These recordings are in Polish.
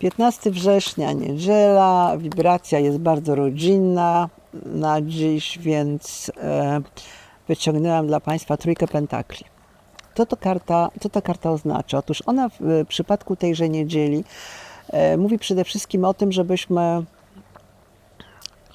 15 września, niedziela, wibracja jest bardzo rodzinna na dziś, więc e, wyciągnęłam dla Państwa trójkę pentakli. Co to karta, co ta karta oznacza? Otóż ona w przypadku tejże niedzieli e, mówi przede wszystkim o tym, żebyśmy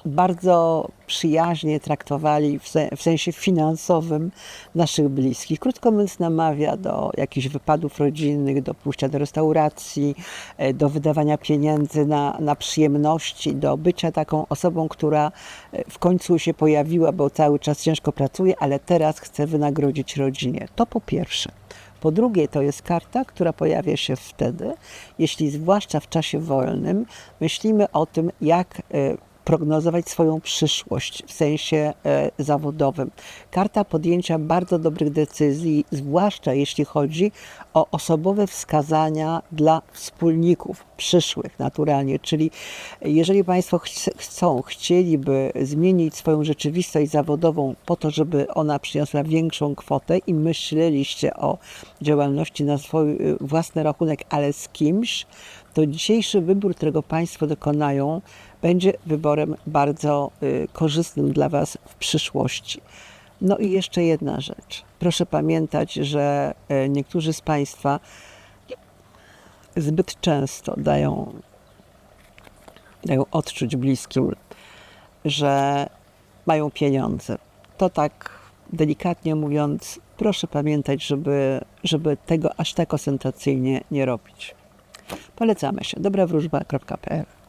bardzo przyjaźnie traktowali w, se, w sensie finansowym naszych bliskich. Krótko mówiąc, namawia do jakichś wypadów rodzinnych, do pójścia do restauracji, e, do wydawania pieniędzy na, na przyjemności, do bycia taką osobą, która e, w końcu się pojawiła, bo cały czas ciężko pracuje, ale teraz chce wynagrodzić rodzinie. To po pierwsze. Po drugie, to jest karta, która pojawia się wtedy, jeśli zwłaszcza w czasie wolnym myślimy o tym, jak e, prognozować swoją przyszłość w sensie e, zawodowym. Karta podjęcia bardzo dobrych decyzji, zwłaszcza jeśli chodzi o osobowe wskazania dla wspólników przyszłych naturalnie, czyli jeżeli Państwo chcą, chcieliby zmienić swoją rzeczywistość zawodową po to, żeby ona przyniosła większą kwotę i myśleliście o działalności na swój y, własny rachunek, ale z kimś, to dzisiejszy wybór, którego Państwo dokonają, będzie wyborem bardzo y, korzystnym dla Was w przyszłości. No i jeszcze jedna rzecz. Proszę pamiętać, że e, niektórzy z Państwa zbyt często dają, dają odczuć bliskim, że mają pieniądze. To tak delikatnie mówiąc, proszę pamiętać, żeby, żeby tego aż tak ostentacyjnie nie robić. Polecamy się. dobrawróżba.pl